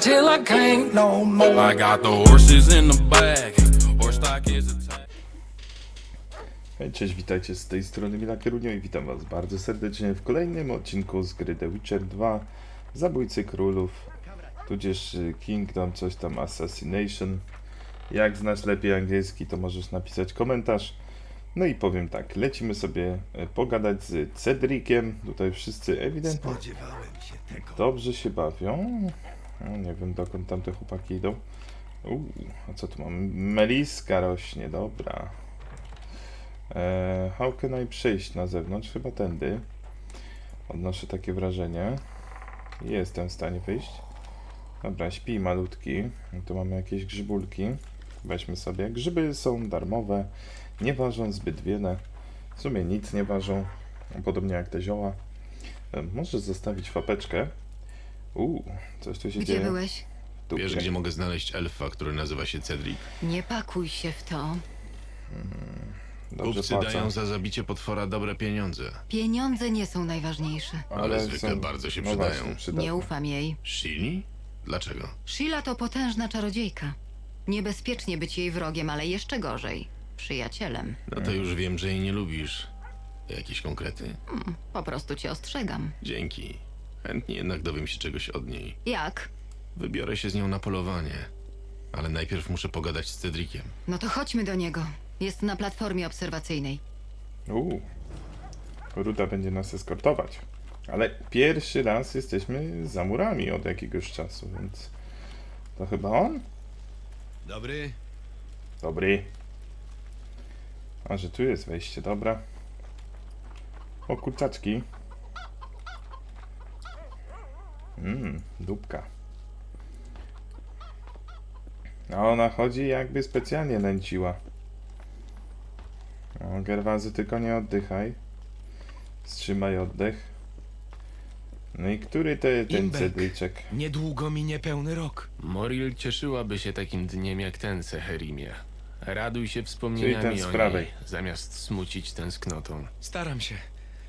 till I can't no more. I got the horses in the back. Horse stock is a Hej, Cześć, witajcie z tej strony Mila Kierunio i witam was bardzo serdecznie w kolejnym odcinku z gry The Witcher 2 Zabójcy Królów tudzież y, Kingdom, coś tam Assassination. Jak znasz lepiej angielski, to możesz napisać komentarz. No i powiem tak, lecimy sobie e, pogadać z Cedriciem. Tutaj wszyscy ewidentnie dobrze się bawią no, Nie wiem dokąd tam te chłopaki idą Uuu, a co tu mam? Meliska rośnie, dobra Eee, how can I przejść na zewnątrz? Chyba tędy. Odnoszę takie wrażenie. Jestem w stanie wyjść. Dobra, śpi malutki. Tu mamy jakieś grzybulki. Weźmy sobie. Grzyby są darmowe. Nie ważą zbyt wiele. W sumie nic nie ważą. Podobnie jak te zioła. E, Możesz zostawić fapeczkę. Uuu, coś tu się Gdzie dzieje. byłeś? Tu Wiesz, gdzie mogę znaleźć elfa, który nazywa się Cedric? Nie pakuj się w to. Dobrze Kupcy płacą. dają za zabicie potwora dobre pieniądze. Pieniądze nie są najważniejsze. ale zwykle bardzo się no przydają. Właśnie, przydatne. Nie ufam jej. Shili? Dlaczego? Sheila to potężna czarodziejka. Niebezpiecznie być jej wrogiem, ale jeszcze gorzej. Przyjacielem. No to już wiem, że jej nie lubisz. Jakieś konkrety? Po prostu cię ostrzegam. Dzięki. Chętnie jednak dowiem się czegoś od niej. Jak? Wybiorę się z nią na polowanie. Ale najpierw muszę pogadać z Cedriciem. No to chodźmy do niego. Jest na platformie obserwacyjnej. Uuu. Ruda będzie nas eskortować. Ale pierwszy raz jesteśmy za murami od jakiegoś czasu, więc to chyba on? Dobry. Dobry. A że tu jest wejście, dobra. O kurczaczki. Mmm, dupka. A ona chodzi jakby specjalnie nęciła. O, Gerwazy, tylko nie oddychaj. Wstrzymaj oddech. No i który te, ten Imbek. cedryczek? Niedługo minie pełny rok. Moril cieszyłaby się takim dniem jak ten, Seherimie. Raduj się Czyli wspomnieniami ten z o prawej. niej, zamiast smucić tęsknotą. Staram się,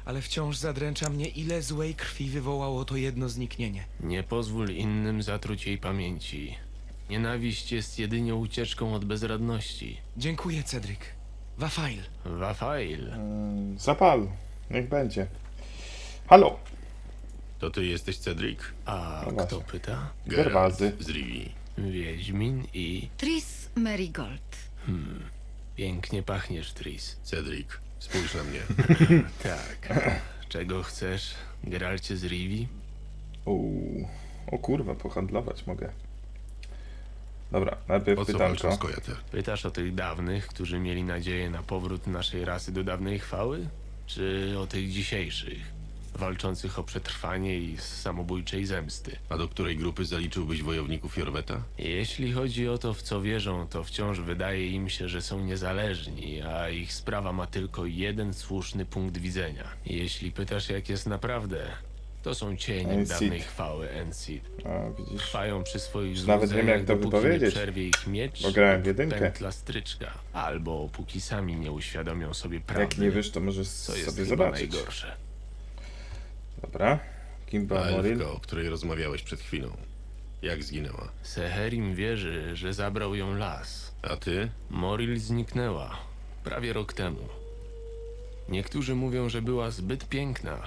ale wciąż zadręcza mnie, ile złej krwi wywołało to jedno zniknienie. Nie pozwól innym zatruć jej pamięci. Nienawiść jest jedynie ucieczką od bezradności. Dziękuję, Cedric. Wafail. Wafail. Mm, Zapal. Niech będzie. Halo. To ty jesteś Cedric? A No kto właśnie. pyta? Gerwazy. z Rivi. Wiedźmin i... Tris Marigold. Pięknie pachniesz, Tris. Cedric, spójrz na mnie. Tak. Czego chcesz, Geralcie z Rivi? Uuu. O kurwa, pohandlować mogę. Dobra, najpierw O co walczą pytanko. z Kojater? Pytasz o tych dawnych, którzy mieli nadzieję na powrót naszej rasy do dawnej chwały? Czy o tych dzisiejszych, walczących o przetrwanie i z samobójczej zemsty? A do której grupy zaliczyłbyś wojowników Jorweta? Jeśli chodzi o to, w co wierzą, to wciąż wydaje im się, że są niezależni, a ich sprawa ma tylko jeden słuszny punkt widzenia. Jeśli pytasz, jak jest naprawdę, to są cieniem Encid. dawnej chwały Encid. A, widzisz. Trwają przy swoich Już nawet wiem, jak to dopóki nie wypowiedzieć, przerwie ich miecz bo grałem w lub jedynkę. pętla stryczka, albo póki sami nie uświadomią sobie prawdy, Jak nie wiesz, to możesz co jest sobie chyba zobaczyć. najgorsze. Dobra. Kimba Moril. elfka, o której rozmawiałeś przed chwilą. Jak zginęła? Seherim wierzy, że zabrał ją las, A ty? Moril zniknęła prawie rok temu. Niektórzy mówią, że była zbyt piękna,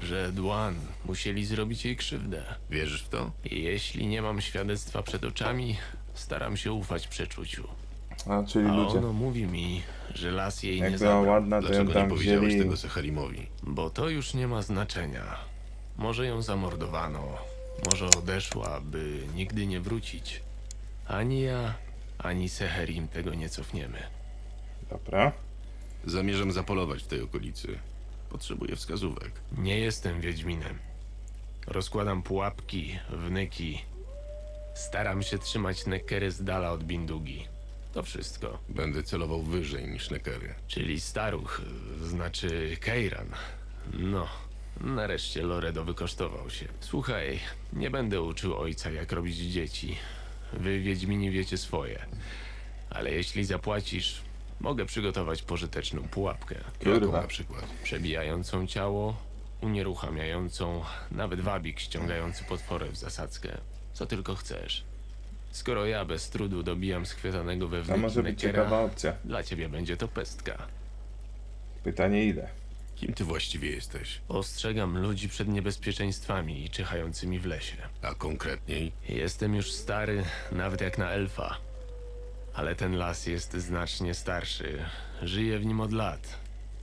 że Dwan musieli zrobić jej krzywdę. Wierzysz w to? I jeśli nie mam świadectwa przed oczami, staram się ufać przeczuciu. A, czyli A ludzie. ono mówi mi, że las jej nie Jak była zabrał, ładna, to ją Dlaczego nie tam powiedziałeś wzięli. tego Seharimowi? bo to już nie ma znaczenia. Może ją zamordowano, może odeszła, by nigdy nie wrócić. Ani ja, ani Seherim tego nie cofniemy. Dobra. Zamierzam zapolować w tej okolicy. Potrzebuję wskazówek. Nie jestem Wiedźminem. Rozkładam pułapki, wnyki. Staram się trzymać Nekery z dala od Bindugi. To wszystko. Będę celował wyżej niż nekery. Czyli staruch, znaczy Keiran. No, nareszcie Loredo wykosztował się. Słuchaj, nie będę uczył ojca, jak robić dzieci. Wy, Wiedźmini, wiecie swoje. Ale jeśli zapłacisz, mogę przygotować pożyteczną pułapkę. Jaką Kurwa. na przykład? Przebijającą ciało, unieruchamiającą, nawet wabik ściągający potworę w zasadzkę. Co tylko chcesz. Skoro ja bez trudu dobijam schwytanego To wewnętrznego może być ciekawa opcja. dla ciebie będzie to pestka. Pytanie ile? Kim ty właściwie jesteś? Ostrzegam ludzi przed niebezpieczeństwami czyhającymi w lesie. A konkretniej? Jestem już stary, nawet jak na elfa. Ale ten las jest znacznie starszy. Żyję w nim od lat.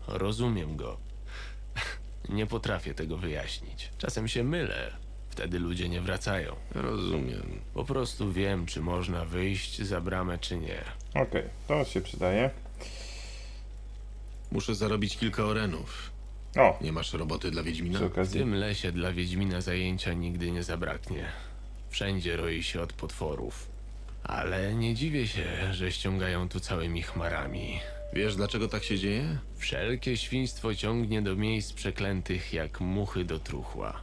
Rozumiem go. Nie potrafię tego wyjaśnić. Czasem się mylę. Wtedy ludzie nie wracają. Rozumiem. Po prostu wiem, czy można wyjść za bramę, czy nie. Okej, to się przydaje. Muszę zarobić kilka orenów. O, Nie masz roboty dla Wiedźmina? przy W okazji. tym lesie dla Wiedźmina zajęcia nigdy nie zabraknie. Wszędzie roi się od potworów. Ale nie dziwię się, że ściągają tu całymi chmarami. Wiesz, dlaczego tak się dzieje? Wszelkie świństwo ciągnie do miejsc przeklętych jak muchy do truchła.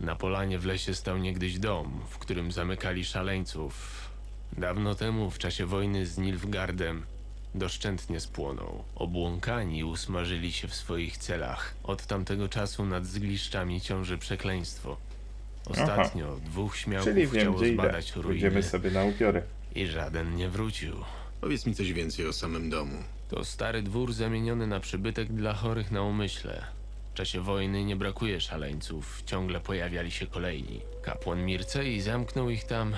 Na polanie w lesie stał niegdyś dom, w którym zamykali szaleńców. Dawno temu, w czasie wojny z Nilfgardem, doszczętnie spłonął. Obłąkani usmażyli się w swoich celach. Od tamtego czasu nad zgliszczami ciąży przekleństwo. Ostatnio dwóch śmiałków Czyli wiem, chciało gdzie idę. zbadać Pójdziemy ruiny sobie na upiory. i żaden nie wrócił. Powiedz mi coś więcej o samym domu. To stary dwór zamieniony na przybytek dla chorych na umyśle. W czasie wojny nie brakuje szaleńców, ciągle pojawiali się kolejni. Kapłan Mircei zamknął ich tam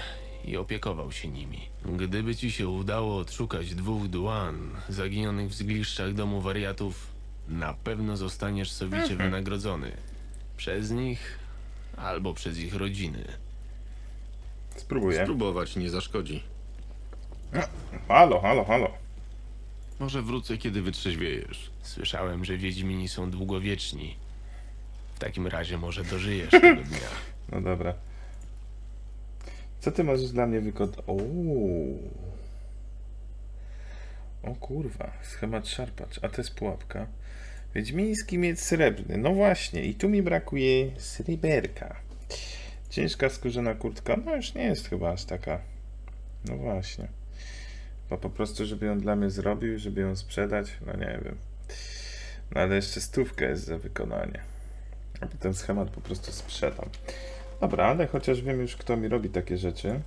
i opiekował się nimi. Gdyby ci się udało odszukać dwóch duan zaginionych w zgliszczach domu wariatów, na pewno zostaniesz sowicie wynagrodzony. Przez nich albo przez ich rodziny. Spróbuję. Spróbować nie zaszkodzi. Halo, halo, halo. Może wrócę, kiedy wytrzeźwiejesz. Słyszałem, że Wiedźmini są długowieczni. W takim razie może dożyjesz tego dnia. No dobra. Co ty możesz dla mnie wykonać? O kurwa, schemat szarpacz, a to jest pułapka. Wiedźmiński miecz srebrny, no właśnie, i tu mi brakuje sreberka. Ciężka skórzana kurtka, no już nie jest chyba aż taka. No właśnie. Bo po prostu, żeby ją dla mnie zrobił, żeby ją sprzedać, no nie wiem. No ale jeszcze stówkę jest za wykonanie. A potem schemat po prostu sprzedam. Dobra, ale chociaż wiem już, kto mi robi takie rzeczy.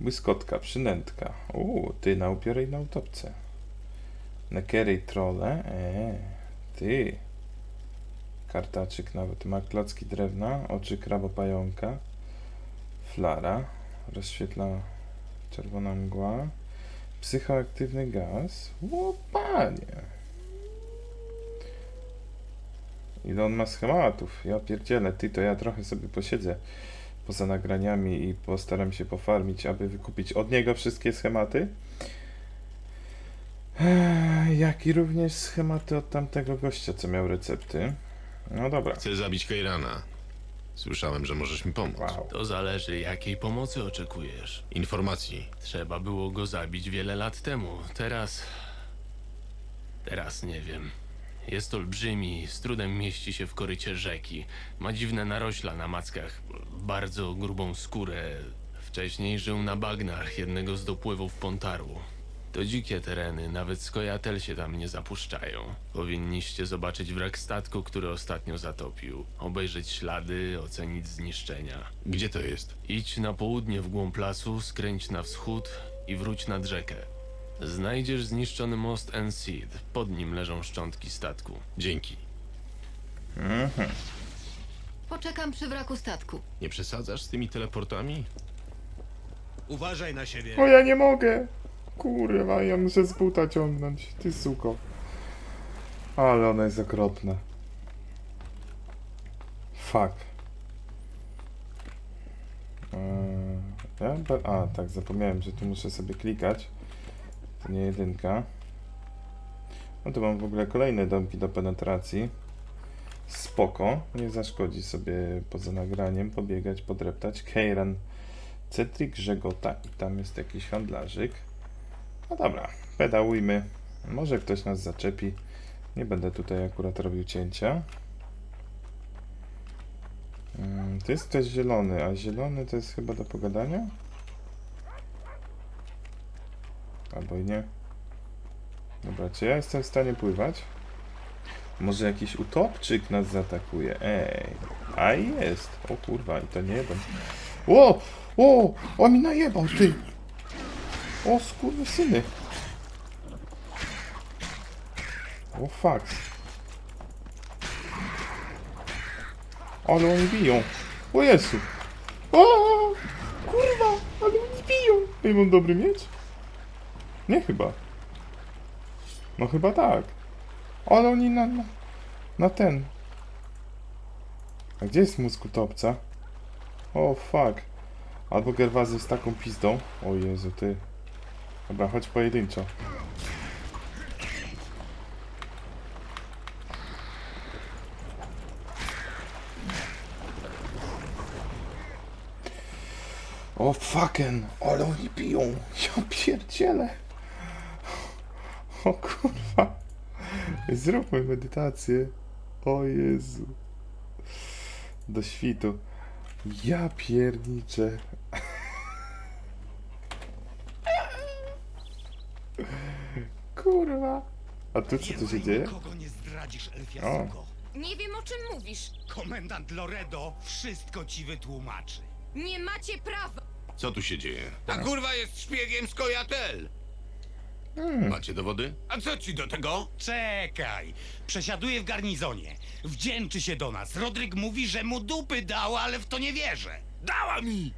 Błyskotka, przynętka. Uuu, ty na upiory i na utopce. Nekery i trole. Eee, ty. Kartaczyk nawet ma klocki drewna, oczy kraba pająka. Flara. Rozświetla czerwona mgła. Psychoaktywny gaz. O. Ile on ma schematów? Ja pierdzielę, ty, to ja trochę sobie posiedzę poza nagraniami i postaram się pofarmić, aby wykupić od niego wszystkie schematy. Jak i również schematy od tamtego gościa, co miał recepty. No dobra. Chcę zabić Keirana. Słyszałem, że możesz mi pomóc. Wow. To zależy, jakiej pomocy oczekujesz. Informacji. Trzeba było go zabić wiele lat temu. Teraz. Teraz nie wiem. Jest olbrzymi, z trudem mieści się w korycie rzeki. Ma dziwne narośla na mackach, bardzo grubą skórę. Wcześniej żył na bagnach jednego z dopływów Pontaru. To dzikie tereny, nawet skojatel się tam nie zapuszczają. Powinniście zobaczyć wrak statku, który ostatnio zatopił. Obejrzeć ślady, ocenić zniszczenia. Gdzie to jest? Idź na południe w głąb lasu, skręć na wschód i wróć nad rzekę. Znajdziesz zniszczony most Enseed. Pod nim leżą szczątki statku. Dzięki. Poczekam przy wraku statku. Nie przesadzasz z tymi teleportami? Uważaj na siebie. O, ja nie mogę! Kurwa, ja muszę z buta ciągnąć. Ty suko. Ale ona jest okropna. Fuck. Eee, A, tak, zapomniałem, że tu muszę sobie klikać. To nie jedynka. No tu mam w ogóle kolejne domki do penetracji. Spoko. Nie zaszkodzi sobie poza nagraniem pobiegać, podreptać. Keiran Cetrik Żegota i tam jest jakiś handlarzyk. No dobra, pedałujmy. Może ktoś nas zaczepi. Nie będę tutaj akurat robił cięcia. Mm, To jest też zielony, a zielony to jest chyba do pogadania? Albo i nie. Dobra, czy ja jestem w stanie pływać? Może jakiś utopczyk nas zaatakuje? Ej. A jest. O kurwa, i to nie jeden. O! O! On mi najebał, ty! O skurwysyny. O fuck. Ale oni biją. O Jezu. O! Kurwa, ale oni biją. Ej, mam dobry miecz? Nie chyba. No chyba tak. Ale oni na, na, na ten. A gdzie jest mózg utopca? O fuck. Albo Gerwazy z taką pizdą. O Jezu, ty. Dobra, chodź pojedynczo. O fucking, ale oni piją. Ja pierdzielę. O kurwa. Zróbmy medytację. O Jezu. Do świtu. Ja pierniczę. Kurwa. A tu co tu się dzieje? Kogo nie zdradzisz. Elfiasuko? Nie wiem o czym mówisz. Komendant Loredo wszystko ci wytłumaczy. Nie macie prawa. Co tu się dzieje? Ta kurwa jest szpiegiem z Kojatel. Macie dowody? A co ci do tego? Czekaj. Przesiaduje w garnizonie. Wdzięczy się do nas. Rodryk mówi, że mu dupy dała, ale w to nie wierzę. Dała mi!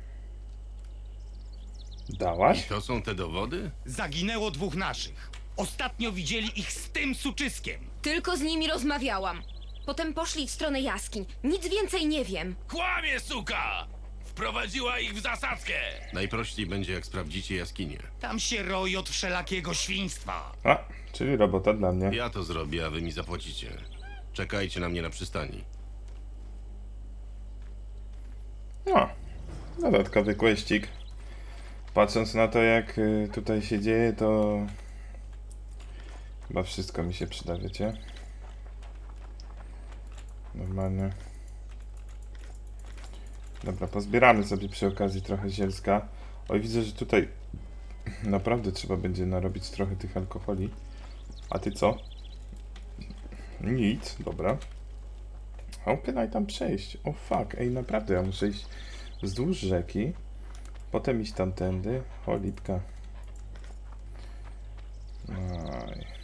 I Dałaś? to są te dowody? Zaginęło dwóch naszych. Ostatnio widzieli ich z tym suczyskiem. Tylko z nimi rozmawiałam. Potem poszli w stronę jaskiń. Nic więcej nie wiem. Kłamie, suka! Wprowadziła ich w zasadzkę! Najprościej będzie, jak sprawdzicie jaskinię. Tam się roi od wszelakiego świństwa. A, czyli robota dla mnie. Ja to zrobię, a wy mi zapłacicie. Czekajcie na mnie na przystani. No, dodatkowy questik. Patrząc na to, jak y, tutaj się dzieje, to chyba wszystko mi się przyda, wiecie? Normalnie. Dobra, pozbieramy sobie przy okazji trochę zielska. Oj, widzę, że tutaj naprawdę trzeba będzie narobić trochę tych alkoholi. A ty co? Nic, dobra. How can I tam przejść? O fuck, ej, naprawdę, ja muszę iść wzdłuż rzeki, potem iść tamtędy. O, lipka. Aj.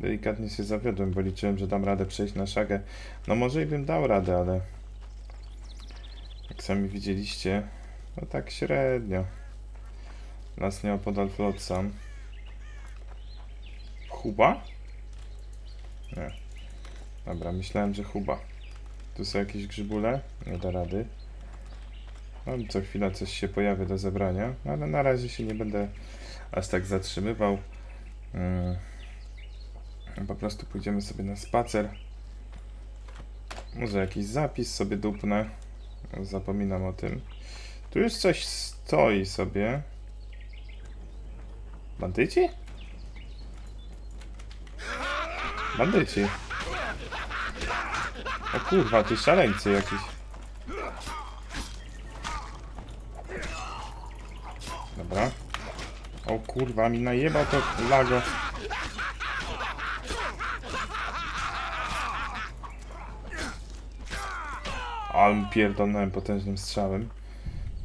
Delikatnie się zawiodłem, bo liczyłem, że dam radę przejść na szagę. No może i bym dał radę, ale... Jak sami widzieliście, no tak średnio. Las nieopodal Flotsam. Huba? Nie. Dobra, myślałem, że Huba. Tu są jakieś grzybule? Nie da rady. No, co chwila coś się pojawia do zebrania, ale na razie się nie będę aż tak zatrzymywał. Mm. Po prostu pójdziemy sobie na spacer. Może jakiś zapis sobie dupnę. Zapominam o tym. Tu już coś stoi sobie. Bandyci? Bandyci. O kurwa, ty szaleńcy jakiś. Dobra. O kurwa, mi najebał to lago. Ale pierdolnąłem potężnym strzałem.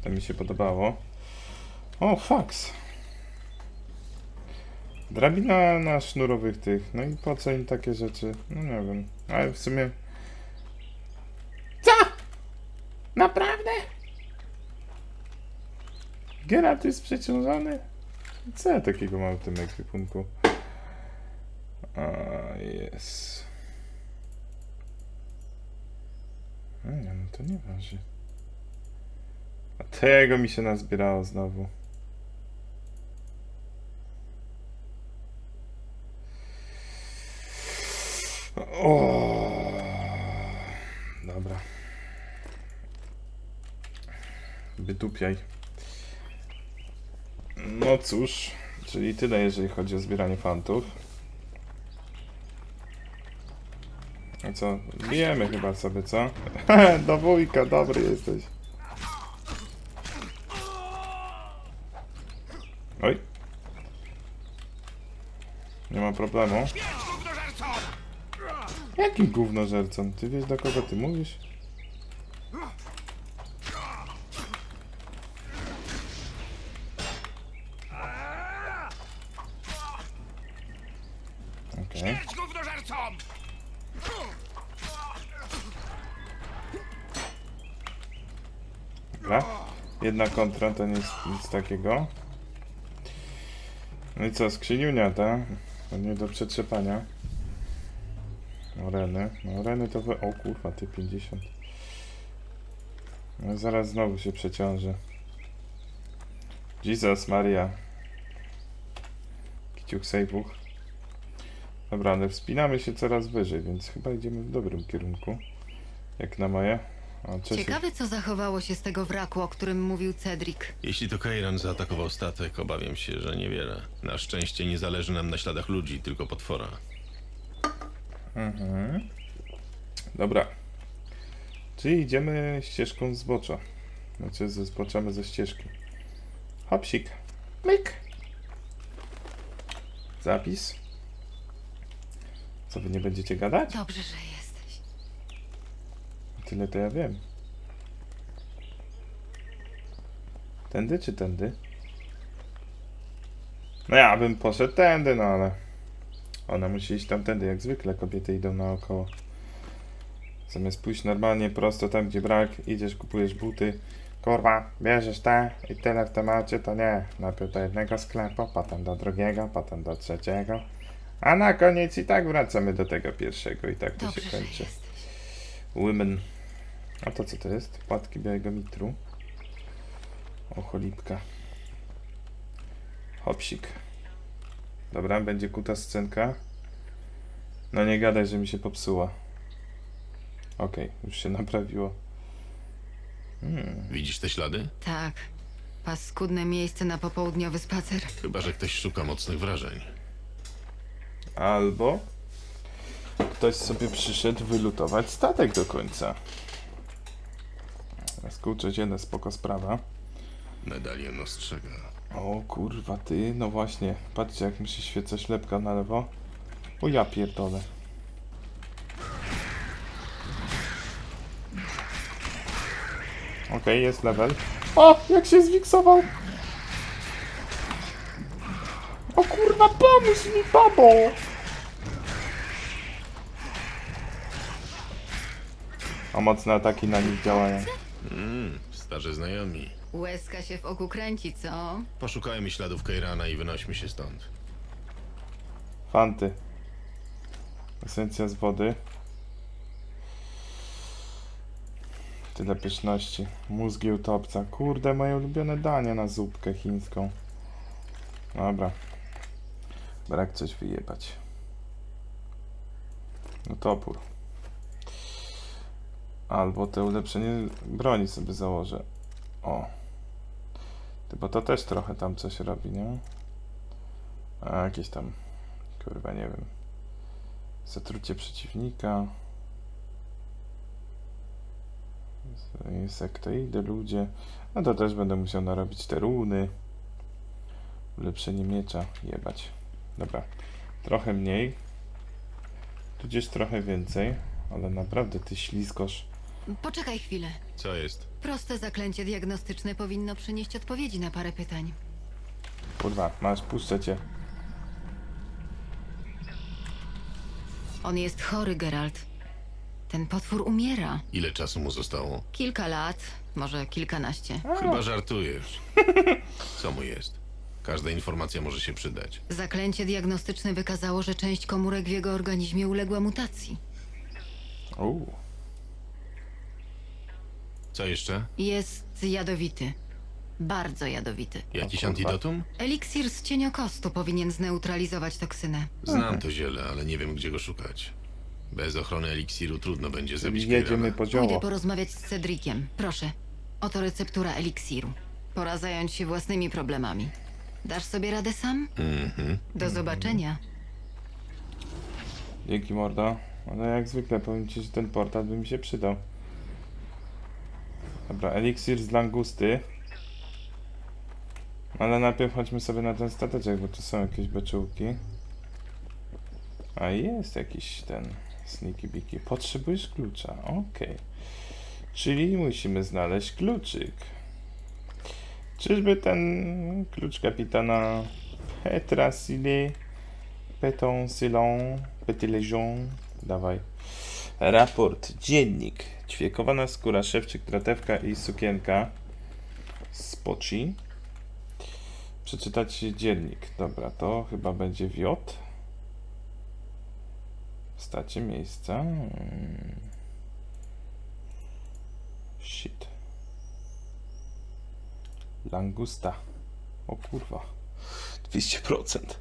To mi się podobało. O, fax. Drabina na sznurowych tych. No i po co im takie rzeczy? No nie wiem. Ale w sumie... Co? Naprawdę? Geralt jest przeciążony? Co ja takiego mam w tym ekwipunku? A, jest. A nie, no to nie waży. A tego mi się nazbierało znowu. O, dobra. Wydupiaj. No cóż, czyli tyle jeżeli chodzi o zbieranie fantów. Co? Bijemy chyba sobie, co? Do wujka, dobry jesteś. Oj. Nie ma problemu. Jakim gównożercą? Ty wiesz do kogo ty mówisz? Okej. Dobra. Jedna kontra to nie jest nic takiego. No i co, skrzyniunia ta? To nie do przetrzepania. No reny. No reny to wy... O kurwa, ty 50. No zaraz znowu się przeciążę. Jesus Maria. Kiciuk sejbuch. Dobra, ale wspinamy się coraz wyżej, więc chyba idziemy w dobrym kierunku. Jak na moje. O, cześć. Ciekawe, co zachowało się z tego wraku, o którym mówił Cedric. Jeśli to Kairan zaatakował statek, obawiam się, że niewiele. Na szczęście nie zależy nam na śladach ludzi, tylko potwora. Mhm. Dobra. Czyli idziemy ścieżką zbocza. Znaczy, ze zboczamy ze ścieżki. Hopsik. Myk. Zapis. Co, wy nie będziecie gadać? Dobrze, że jesteś. Tyle to ja wiem. Tędy czy tędy? No ja bym poszedł tędy, no ale... Ona musi iść tamtędy, jak zwykle kobiety idą naokoło. Zamiast pójść normalnie prosto tam, gdzie brak, idziesz, kupujesz buty. Kurwa, bierzesz te i tyle w temacie, to nie. Najpierw do jednego sklepu, potem do drugiego, potem do trzeciego. A na koniec i tak wracamy do tego pierwszego i tak to Dobrze, się kończy. Women. A to co to jest? Płatki białego mitru. O, cholipka. Hopsik. Dobra, będzie kuta scenka. No nie gadaj, że mi się popsuła. Okej, już się naprawiło. Hmm. Widzisz te ślady? Tak. Paskudne miejsce na popołudniowy spacer. Chyba, że ktoś szuka mocnych wrażeń. Albo ktoś sobie przyszedł wylutować statek do końca. Skurczyć jeden spoko sprawa. Medalion ostrzega. O kurwa ty, no właśnie, patrzcie jak mi się świeca ślepka na lewo. O ja pierdolę. Okej, jest level. O, jak się zwiksował! O kurwa, pomóż mi, babo! O, mocne ataki na nich działają. Mmm, starzy znajomi. Łezka się w oku kręci, co? Poszukajmy śladów Kairana i wynośmy się stąd. Fanty. Esencja z wody. Tyle pyszności. Mózgi utopca. Kurde, moje ulubione danie na zupkę chińską. Dobra. Brak coś wyjebać. No topór. Albo te ulepszenie broni sobie założę. O. Ty, bo to też trochę tam coś robi, nie? A, jakieś tam Kurwa, nie wiem. Zatrucie przeciwnika. Insektoidy, ludzie. No to też będę musiał narobić te runy. Ulepszenie miecza, jebać. Dobra. Trochę mniej. Tudzież trochę więcej. Ale naprawdę ty ślizgosz. Poczekaj chwilę. Co jest? Proste zaklęcie diagnostyczne powinno przynieść odpowiedzi na parę pytań. Kurwa, masz, puszczę cię. On jest chory, Geralt. Ten potwór umiera. Ile czasu mu zostało? Kilka lat, może kilkanaście. Chyba żartujesz. Co mu jest? Każda informacja może się przydać. Zaklęcie diagnostyczne wykazało, że część komórek w jego organizmie uległa mutacji. Uuu. Co jeszcze? Jest jadowity. Bardzo jadowity. Jakiś kurwa. antidotum? Eliksir z cieniokostu powinien zneutralizować toksynę. Znam to ziele, ale nie wiem, gdzie go szukać. Bez ochrony eliksiru trudno będzie zabić jedziemy Kairana. po Pójdę zioło. porozmawiać z Cedriciem. Proszę. Oto receptura eliksiru. Pora zająć się własnymi problemami. Dasz sobie radę sam? Mhm. Do zobaczenia. Dzięki mordo. Ale jak zwykle powiem ci, że ten portal by mi się przydał. Dobra, eliksir z langusty. Ale najpierw chodźmy sobie na ten stateczek, bo tu są jakieś beczułki. A jest jakiś ten Sneaky Biki. Potrzebujesz klucza. Okej. Czyli musimy znaleźć kluczyk. Czyżby ten klucz kapitana Petra Sile Peton Silon Petit Legion Dawaj. Raport. Dziennik. Ćwiekowana skóra, szewczyk, tratewka i sukienka. Spoci. Przeczytać dziennik. Dobra, to chyba będzie wiot. Stacie miejsca. Shit. Langusta. O kurwa. 200%.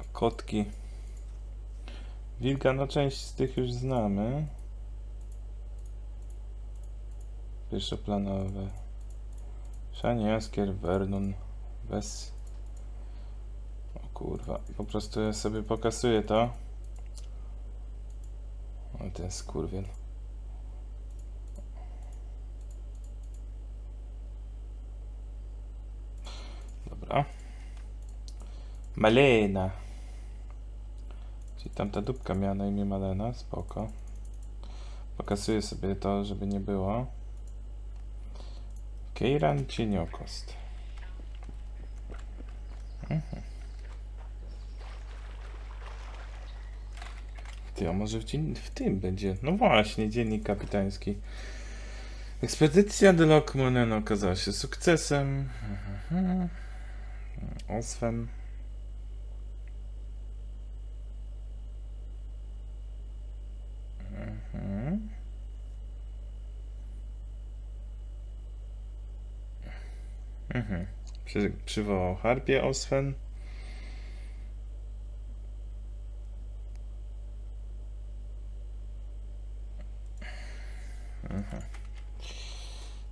A kotki. Wilka, no część z tych już znamy. Pierwszoplanowe. Szanie, Jaskier, Vernon, Wes. O kurwa, po prostu ja sobie pokasuję to. O ten skurwiel. Dobra. Malena. Czyli tamta dupka miała na imię Malena, spoko. Pokasuję sobie to, żeby nie było. Keiran Cieniokost. Mhm. Ty, a może w, w tym będzie? No właśnie, dziennik kapitański. Ekspedycja do Lokmonen okazała się sukcesem. Mhm. Oswen. Mhm. Mhm. Przy, przywołał harpie Oswen. Mhm.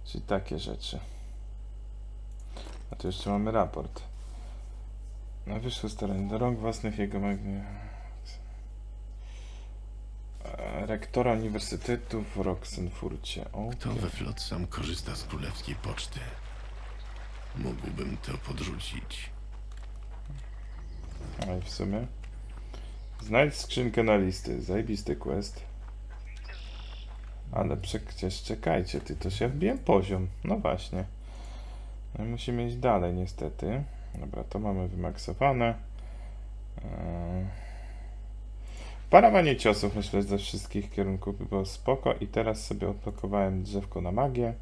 Czyli takie rzeczy. A tu jeszcze mamy raport. Na wyższe staranie do rąk własnych jego magnie... E, Rektora Uniwersytetu w Roxenfurcie. Kto Okej. we Flotsam korzysta z królewskiej poczty? Mógłbym to podrzucić. A i w sumie. Znajdź skrzynkę na listy. Zajebisty quest. Ale przecież czekajcie, ty to się wbiłem poziom. No właśnie. No musimy iść dalej niestety. Dobra, to mamy wymaksowane. Eee... Parowanie ciosów myślę ze wszystkich kierunków by było spoko i teraz sobie odblokowałem drzewko na magię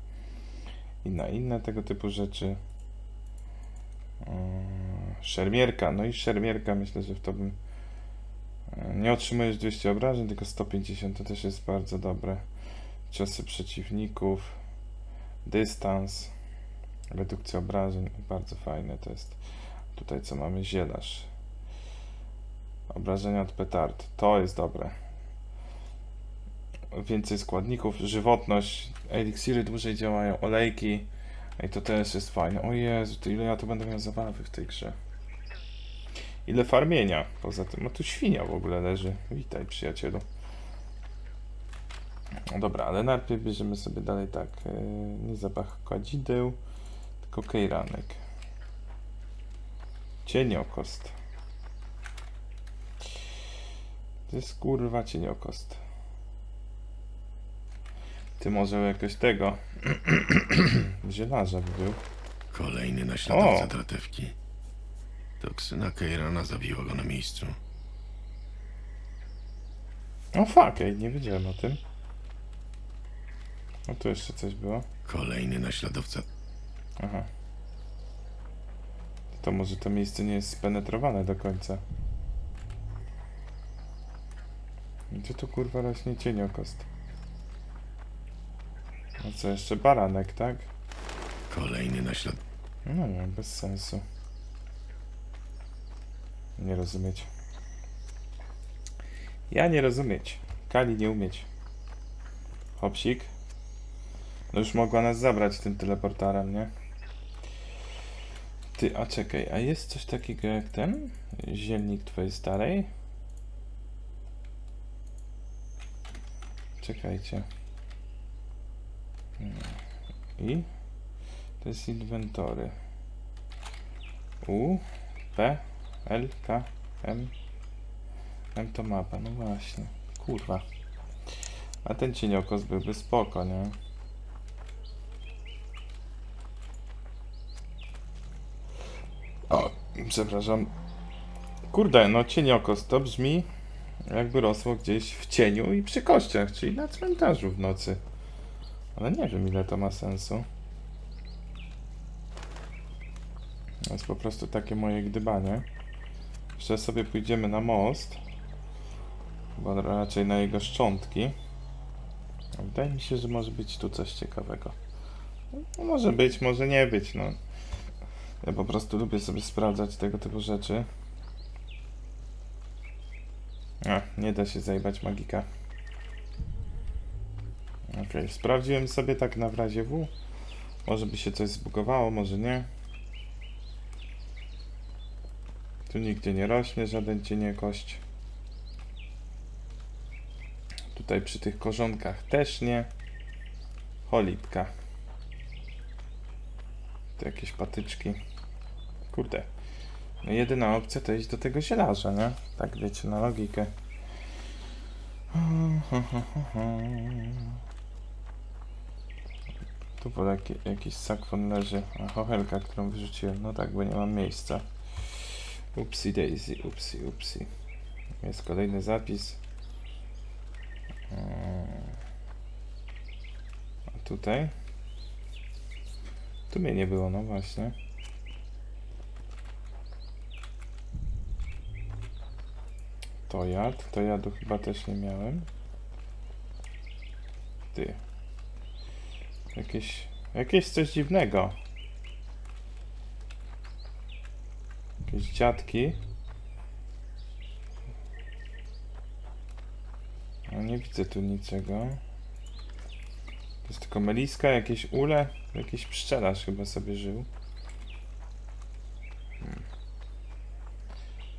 i na inne tego typu rzeczy. Eee, Szermierka, no i szermierka myślę, że w to bym e, nie otrzymujesz 200 obrażeń, tylko 150 to też jest bardzo dobre. Ciosy przeciwników, dystans, redukcja obrażeń, bardzo fajne to jest. Tutaj co mamy? Zielarz. Obrażenia od petard, to jest dobre. Więcej składników, żywotność, eliksiry dłużej działają, olejki. I to też jest fajne. O Jezu, to ile ja tu będę miał zabawy w tej grze. Ile farmienia. Poza tym, no tu świnia w ogóle leży. Witaj przyjacielu. No dobra, ale najpierw bierzemy sobie dalej tak. Yy, nie zapach kadzideł, tylko kejranek. Cieniokost. To jest kurwa cieniokost. Ty może jakoś tego zielarza by był. Kolejny naśladowca O! tratewki. Toksyna Keirana zabiła go na miejscu. O fuck, ej, nie wiedziałem o tym. No tu jeszcze coś było. Kolejny naśladowca. Aha. To może to miejsce nie jest spenetrowane do końca. Gdzie tu kurwa rośnie cieniokost? No co jeszcze? Baranek, tak? Kolejny naślad... No nie, bez sensu. Nie rozumieć. Ja nie rozumieć. Kali nie umieć. Hopsik. No już mogła nas zabrać tym teleportarem, nie? Ty, a czekaj, a jest coś takiego jak ten? Zielnik twojej starej? Czekajcie. I? To jest inwentory. U, P, L, K, M. Jak to mapa? No właśnie. Kurwa. A ten cieniokos byłby spoko, nie? O, przepraszam. Kurde, no cieniokos to brzmi jakby rosło gdzieś w cieniu i przy kościach, czyli na cmentarzu w nocy. Ale nie wiem ile to ma sensu. To jest po prostu takie moje gdybanie. Jeszcze sobie pójdziemy na most. Bo raczej na jego szczątki. Wydaje mi się, że może być tu coś ciekawego. No, może być, może nie być, no. Ja po prostu lubię sobie sprawdzać tego typu rzeczy. A, nie da się zajebać magika. Okej, sprawdziłem sobie tak na razie W. Może by się coś zbugowało, może nie. Tu nigdzie nie rośnie żaden cienie kość. Tutaj przy tych korzonkach też nie. Cholipka. Tu jakieś patyczki. Kurde. No jedyna opcja to iść do tego zielarza, nie? Tak wiecie, na logikę. Tu pod jaki, jakiś sakwon leży. A chochelka, którą wyrzuciłem. No tak, bo nie mam miejsca. Upsi daisy, upsi, upsi. Jest kolejny zapis. A tutaj? Tu mnie nie było, no właśnie. To jad, to jadu chyba też nie miałem. Ty. Jakieś, jakieś coś dziwnego. Jakieś dziadki. No nie widzę tu niczego. To jest tylko meliska, jakieś ule, jakiś pszczelarz chyba sobie żył. Hmm.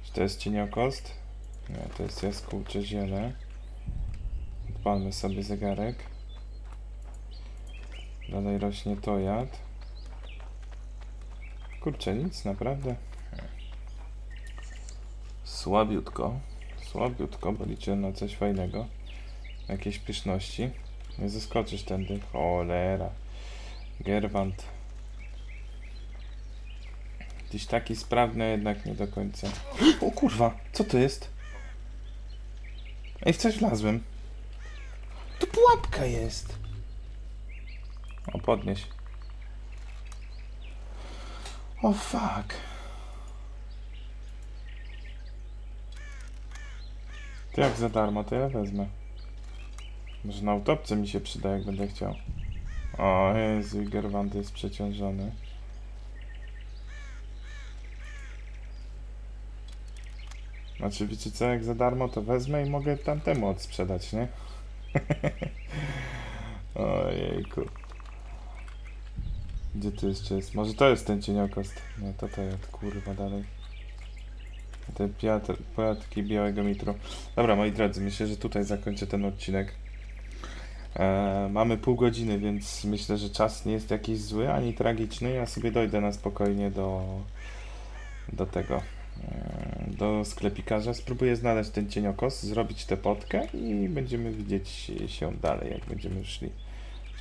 Czy to jest cieniokost? Nie, to jest jaskółcze ziele. Odpalmy sobie zegarek. Dalej rośnie tojad. Kurczę, nic, naprawdę. Słabiutko. Słabiutko, bo liczyłem na coś fajnego. Jakieś pyszności. Nie zaskoczysz tędy. Cholera. Gerwant. Gdzieś taki sprawny, jednak nie do końca. O kurwa, co to jest? Ej, w coś wlazłem. Tu pułapka jest. O, podnieś. O fuck. To jak za darmo, to ja wezmę. Może na autopce mi się przyda, jak będę chciał. O Jezu, Gerwant jest przeciążony. Znaczy, wiecie co, jak za darmo to wezmę i mogę tamtemu odsprzedać, nie? Ojejku. Gdzie tu jeszcze jest? Może to jest ten cieniokost? Nie, to to jest, kurwa, dalej. Te piat- płatki białego mitru. Dobra, moi drodzy, myślę, że tutaj zakończę ten odcinek. E, mamy pół godziny, więc myślę, że czas nie jest jakiś zły ani tragiczny. Ja sobie dojdę na spokojnie do, do tego, e, do sklepikarza. Spróbuję znaleźć ten cieniokos, zrobić tę potkę i będziemy widzieć się dalej, jak będziemy szli.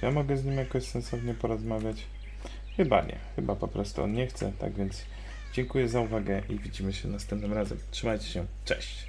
Czy ja mogę z nim jakoś sensownie porozmawiać? Chyba nie. Chyba po prostu on nie chce, tak więc dziękuję za uwagę i widzimy się następnym razem. Trzymajcie się. Cześć!